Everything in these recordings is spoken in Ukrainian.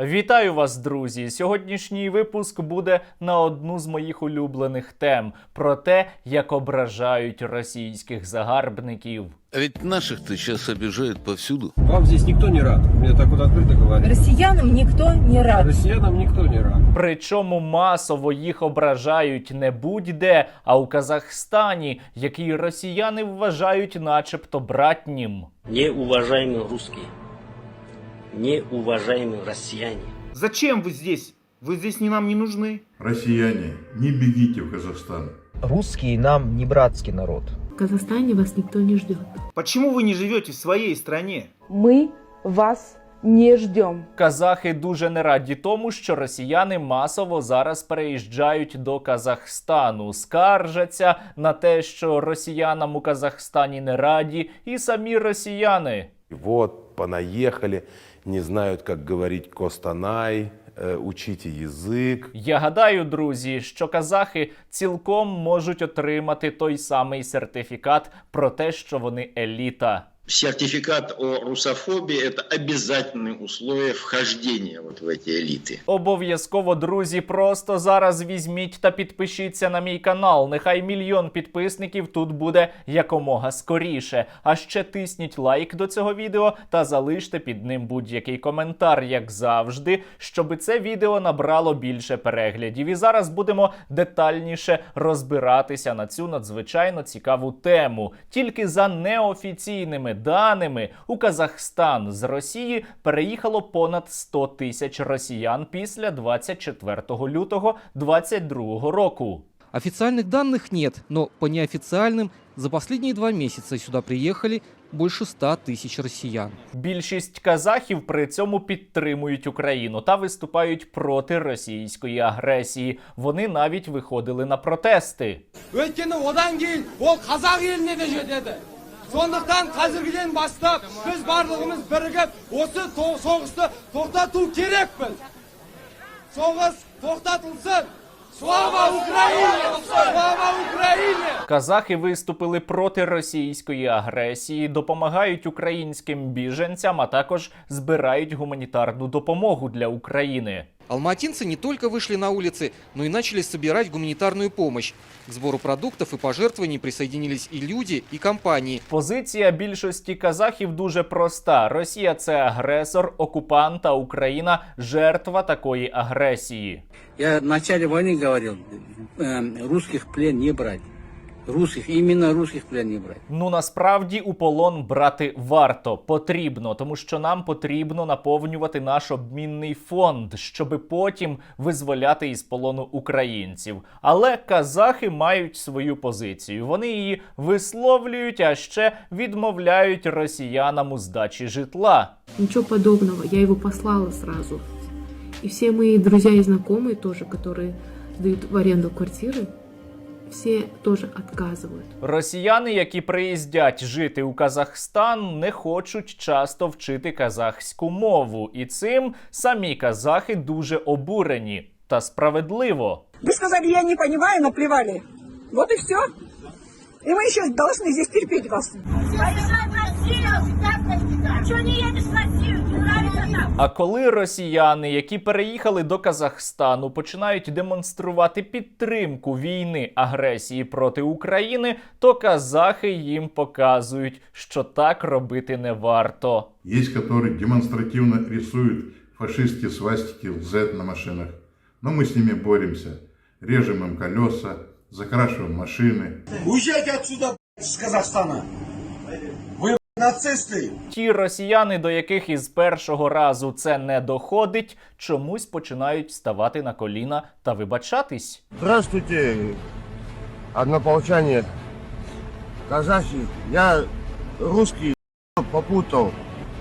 Вітаю вас, друзі! Сьогоднішній випуск буде на одну з моїх улюблених тем про те, як ображають російських загарбників. А ведь наших-то сейчас обижают повсюду. Вам здесь никто не рад. Мне так вот открыто говорят. Россиянам никто не рад. Россиянам никто не рад. Причому масово їх ображають не будь-де, а у Казахстані, який росіяни вважають, начебто, братнім. Неуважаемые русские, неуважаемые россияне, Зачем вы здесь? Вы здесь не нам не нужны. Россияне, не бегите в Казахстан. Русские нам не братский народ. В Казахстане вас никто не ждет. Почему вы не живете в своей стране? Мы вас не ждем. Казахи дуже не раді тому, що росіяни масово зараз переїжджають до Казахстану, скаржаться на те, що росіянам у Казахстані не раді, і самі росіяни. Вот, понаехали, не знают, как говорить Костанай, э, учите язык. Я гадаю, друзі, що казахи цілком можуть отримати той самий сертифікат про те, що вони еліта Сертификат о русофобии – это обязательное условие вхождения вот в эти элиты. Обов'язково, друзі, просто зараз візьміть та підпишіться на мій канал. Нехай мільйон підписників тут буде якомога скоріше. А ще тисніть лайк до цього відео та залиште під ним будь-який коментар, як завжди, щоб це відео набрало більше переглядів. І зараз будемо детальніше розбиратися на цю надзвичайно цікаву тему. Тільки за неофіційними даними у Казахстан з Росії переїхало понад 100 тисяч росіян після 24 лютого 2022 року. Официальных данных нет, но по неофициальным за последние два месяца сюда приехали больше 100 тысяч россиян. Більшість казахів при цьому підтримують Україну та виступають проти російської агресії. Вони навіть виходили на протести. Өйткені одан кейін ол қазақ еліне де жетеді. Сондықтан қазіргіден бастап біз барлығымыз бірігіп осы то- соғысты тоқтату керекпіз. Соғыс тоқтатылсын. Слава Україні! Слава Україні! Казахи виступили проти російської агресії, допомагають українським біженцям, а також збирають гуманітарну допомогу для України. Алматинцы не только вышли на улицы, но и начали собирать гуманитарную помощь. К сбору продуктов и пожертвований присоединились и люди, и компании. Позиція більшості казахів дуже проста: Росія це агресор, окупант, а Україна жертва такої агресії. Я в начале войны говорил, э, русских в плен не брать. Русских, именно русских в плен не брать. Ну насправді у полон брати варто, потрібно, тому що нам потрібно наповнювати наш обмінний фонд, щоби потім визволяти із полону українців. Але казахи мають свою позицію. Вони її висловлюють, а ще відмовляють росіянам у здачі житла. Ничего подобного, я его послала сразу. И все мои друзья и знакомые тоже, которые сдают в аренду квартиры, все тоже отказывают. Росіяни, які приїздять жити у Казахстан, не хочуть часто вчити казахську мову, і цим самі казахи дуже обурені. Та справедливо. Вы сказали, я не понимаю, наплевали. Вот и все. И мы еще должны здесь терпеть вас. А коли росіяни, які переїхали до Казахстану, починають демонструвати підтримку війни агресії проти України, то казахи їм показують, що так робити не варто. Есть, которые демонстративно рисуют фашистские свастики Z на машинах. Но мы с ними боремся. Режем им колеса, закрашиваем машины. Уезжайте отсюда, с Казахстана. Вы нацисты. Ті росіяни, до яких із першого разу це не доходить, чомусь починають ставати на коліна та вибачатись. Здравствуйте, однополчані казахи. Я русский попутал.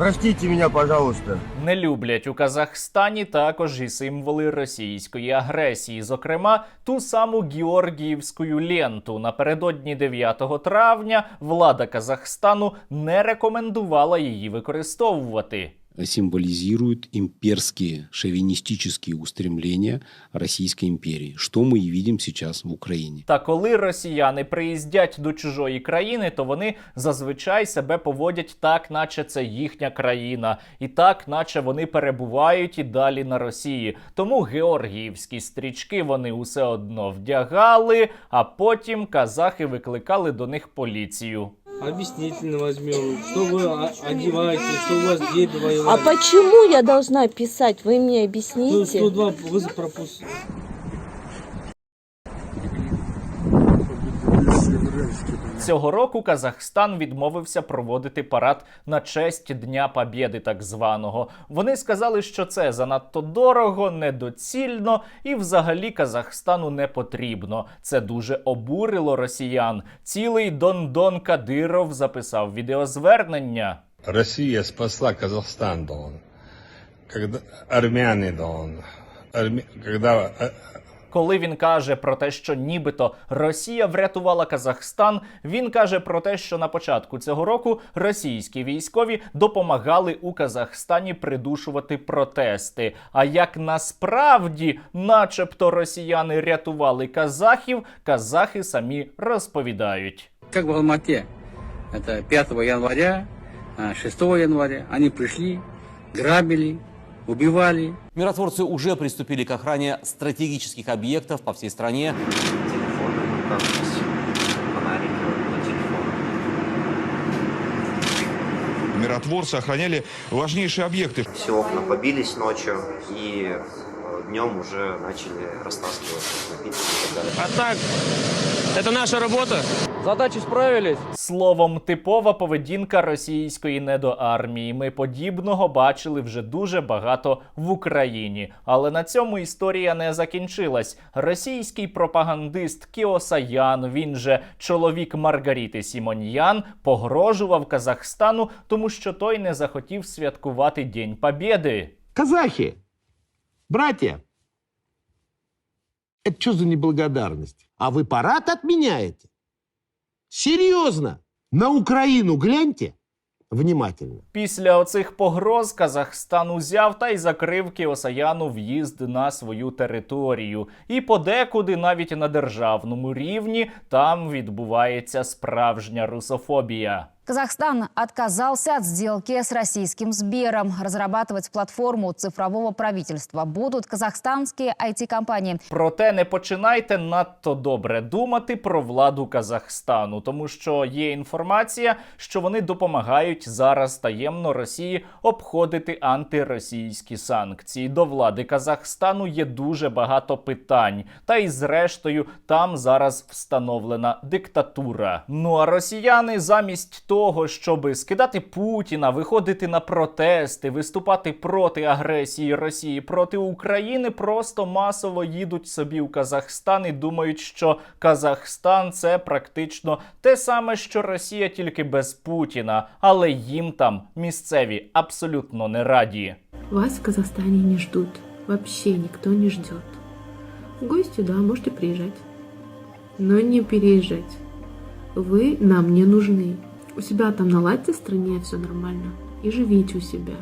Простите мене, пожалуйста. Не люблять у Казахстані також і символи російської агресії, зокрема ту саму Георгіївську ленту. Напередодні 9 травня влада Казахстану не рекомендувала її використовувати. Символизируют имперские шовинистические устремления Российской империи, что мы и видим сейчас в Украине. Та коли росіяни приїздять до чужої країни, то вони зазвичай себе поводять так, наче це їхня країна, і так, наче вони перебувають і далі на Росії. Тому георгіївські стрічки вони усе одно вдягали, а потім казахи викликали до них поліцію Объяснительно возьмем, что вы одеваете, что у вас дед А почему я должна писать? Вы мне объясните. 102 вызов пропуск. Цього року Казахстан відмовився проводити парад на честь Дня Побєди, так званого. Вони сказали, що це занадто дорого, недоцільно і взагалі Казахстану не потрібно. Це дуже обурило росіян. Цілий Дондон Кадиров записав відеозвернення. Россия спасла Казахстан, Дон. Армяне, Дон. Когда Коли він каже про те, що нібито Росія врятувала Казахстан, він каже про те, що на початку цього року російські військові допомагали у Казахстані придушувати протести. А як насправді, начебто, росіяни рятували казахів, казахи самі розповідають. Как в Алмате. Это 5 января, а, 6 января. Они пришли, грабили, убивали. Миротворцы уже приступили к охране стратегических объектов по всей стране. Миротворцы охраняли важнейшие объекты. Все окна побились ночью и днем уже начали растаскивать напитки и так далее. А так, это наша работа. Задачи справились. Словом, типова поведінка російської недоармії. Ми подібного бачили вже дуже багато в Україні. Але на цьому історія не закінчилась. Російський пропагандист Кіосаян, він же чоловік Маргаріти Сімоньян, погрожував Казахстану, тому що той не захотів святкувати День Побєди. Казахи, братья, это что за неблагодарность? А вы парад отменяете? Серьезно? На Украину гляньте внимательно. Після оцих погроз Казахстан узяв та й закрив Кіосаяну в'їзд на свою територію. І подекуди, навіть на державному рівні, там відбувається справжня русофобія. Казахстан отказался от сделки с российским Сбером. Разрабатывать платформу цифрового правительства будут казахстанские IT-компании. Проте не починайте надто добре думати про владу Казахстану, тому що є інформація, що вони допомагають зараз таємно Росії обходити антиросійські санкції. До влади Казахстану є дуже багато питань. Та й зрештою там зараз встановлена диктатура. Ну а росіяни замість того, щоби скидати Путіна, виходити на протести, виступати проти агресії Росії проти України, просто масово їдуть собі в Казахстан і думають, що Казахстан це практично те саме, що Росія, тільки без Путіна, але їм там місцеві абсолютно не раді. Вас в Казахстане не ждут. Вообще никто не ждет. В гости, да, можете приезжать. Но не переезжать. Вы нам не нужны. У себя там наладьте в стране все нормально. И живите у себя.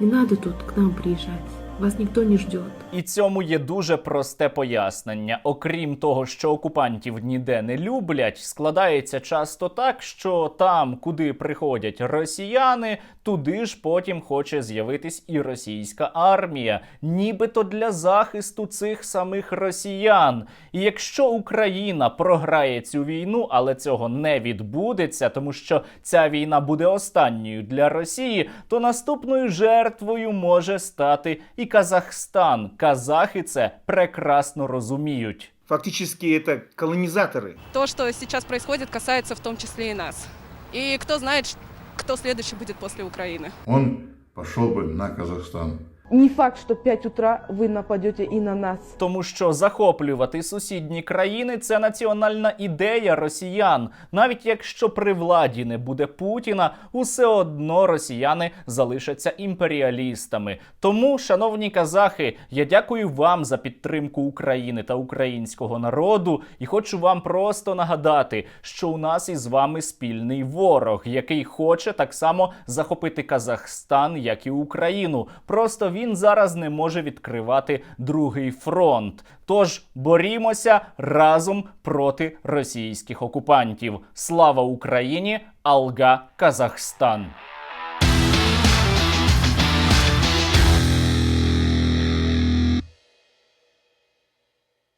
Не надо тут к нам приезжать. Вас ніхто не ждет. І цьому є дуже просте пояснення. Окрім того, що окупантів ніде не люблять, складається часто так, що там, куди приходять росіяни, туди ж потім хоче з'явитись і російська армія, нібито для захисту цих самих росіян. І якщо Україна програє цю війну, але цього не відбудеться, тому що ця війна буде останньою для Росії, то наступною жертвою може стати і Казахстан. Казахи це прекрасно розуміють. Фактически это колонизаторы. То, что сейчас происходит, касается в том числе и нас. И кто знает, кто следующий будет после Украины. Он пошел бы на Казахстан. Не факт, в 5 утра вы нападете и на нас. Тому що захоплювати сусідні країни це національна ідея росіян. Навіть якщо при владі не буде Путіна, усе одно росіяни залишаться імперіалістами. Тому, шановні казахи, я дякую вам за підтримку України та українського народу, і хочу вам просто нагадати, що у нас із вами спільний ворог, який хоче так само захопити Казахстан, як і Україну. Просто він зараз не може відкривати другий фронт. Тож борімося разом проти російських окупантів. Слава Україні! Алга Казахстан!